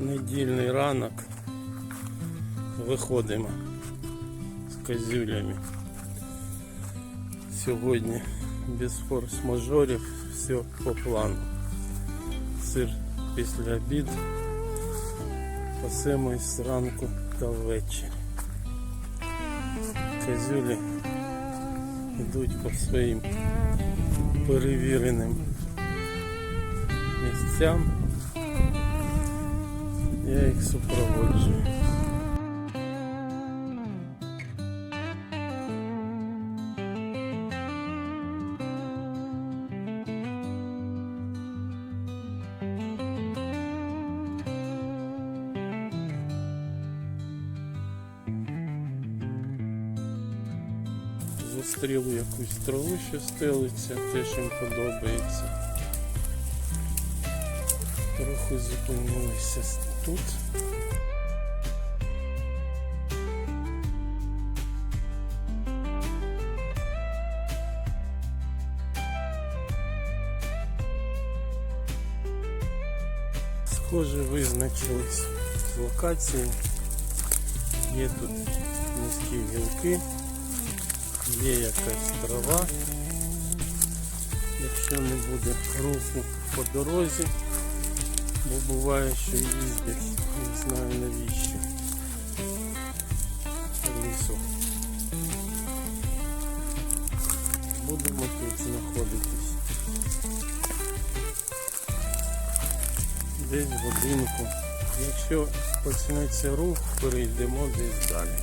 Недільний ранок. Виходимо з козюлями. Сьогодні без форс-мажорів все по плану. Сир після обіду. Пасемось зранку та ввечері. Козюлі йдуть по своїм перевіреним місцям. Я їх супроводжую. Зустріли якусь траву, що стелиться, теж їм подобається. Трохи зупинилися тут. Схоже, визначились з локацією. Є тут низькі гілки, є якась трава. Якщо не буде руху по дорозі, бо буває, що їздять, не знаю навіщо. по Лісу. Будемо тут знаходитись. Десь годинку. Якщо почнеться рух, перейдемо десь далі.